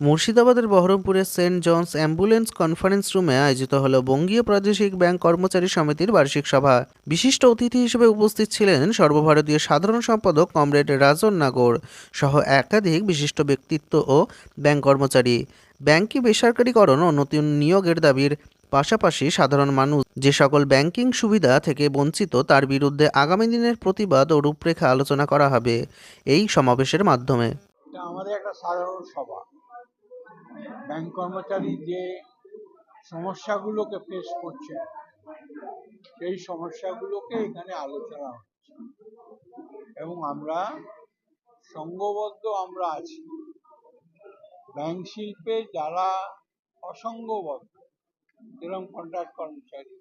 মুর্শিদাবাদের বহরমপুরের Saint Johns ambulance conference রুমে আয়োজিত হল বঙ্গীয় প্রাদেশিক ব্যাংক কর্মচারী সমিতির বার্ষিক সভা। বিশিষ্ট অতিথি হিসেবে উপস্থিত ছিলেন সর্বভারতীয় সাধারণ সম্পাদক কমরেড রাজন নাগর সহ একাধিক বিশিষ্ট ব্যক্তিত্ব ও ব্যাংক কর্মচারী। ব্যাংকে বেসরকারীকরণ ও নতুন নিয়োগের দাবির পাশাপাশি সাধারণ মানুষ যে সকল ব্যাংকিং সুবিধা থেকে বঞ্চিত তার বিরুদ্ধে আগামী দিনের প্রতিবাদ ও রূপরেখা আলোচনা করা হবে এই সমাবেশের মাধ্যমে। আমাদের একটা সাধারণ সভা। ব্যাংক কর্মচারী যে সমস্যাগুলোকে ফেস করছে, সেই সমস্যাগুলোকে এখানে আলোচনা হচ্ছে। এবং আমরা সঙ্গবদ্ধ আমরা আছি। ব্যাংক শিল্পে যারা অসঙ্গবদ্ধ, যেরকম কন্ট্রাক্ট কর্মচারী,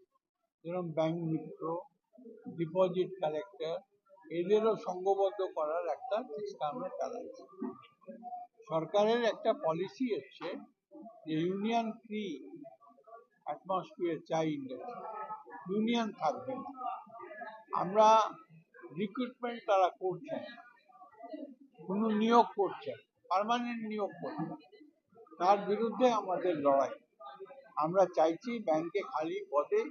যেরকম ব্যাংক মিত্র ডিপোজিট কালেক্টর এদেরও সঙ্গবদ্ধ করার একটা চেষ্টা আমরা চালাচ্ছি। সরকারের একটা পলিসি হচ্ছে যে ইউনিয়ন ফ্রি অ্যাটমসফিয়ার চাই ইন্ডাস্ট্রি ইউনিয়ন থাকবে না। আমরা রিক্রুটমেন্ট তারা করছেন কোনো নিয়োগ করছেন পার্মানেন্ট নিয়োগ করছেন তার বিরুদ্ধে আমাদের লড়াই। আমরা চাইছি ব্যাংকে খালি পদে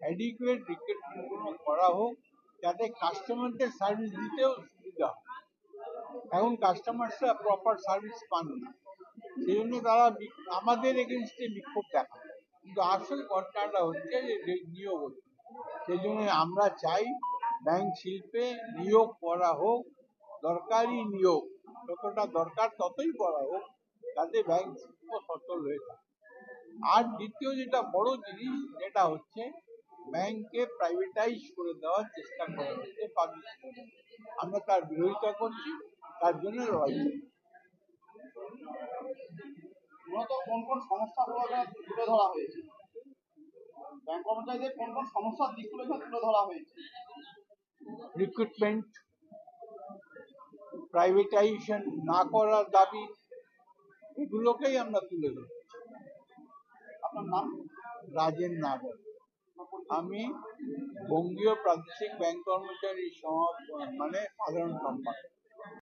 অ্যাডিকুয়েট রিক্রুটমেন্টগুলো করা হোক, যাতে কাস্টমারদের সার্ভিস দিতেও সুবিধা হয়। এখন কাস্টমারসরা প্রপার সার্ভিস পান না। সেই জন্য তারা আমাদের এগেনস্টে বিক্ষোভ দেখায়। কিন্তু আসল ঘটনাটা হচ্ছে যে নিয়োগ হচ্ছে। সেই জন্য আমরা চাই ব্যাংক শিল্পে নিয়োগ করা হোক দরকারি নিয়োগ। যতটা দরকার ততই করা হোক তাতে ব্যাংক শিল্প সচল হয়ে থাকে। আর দ্বিতীয় যেটা বড় জিনিস, যেটা হচ্ছে ব্যাংককে প্রাইভেটাইজ করে দেওয়ার চেষ্টা করা হচ্ছে পাবলিক আমরা তার বিরোধিতা করছি। তার জন্য লড়াই মূলত কোন কোন সমস্যাগুলো তুলে ধরা হয়েছে? ব্যাংক কর্মচারীদের কোন কোন সমস্যার দিকগুলো তুলে ধরা হয়েছে? রিক্রুটমেন্ট প্রাইভেটাইজেশন না করার দাবি এগুলোকেই আমরা তুলে ধরছি। আপনার নাম? রাজেন নাগর। আমি বঙ্গীয় প্রাদেশিক ব্যাংক কর্মচারী সমাজ মানে সাধারণ সম্পাদক।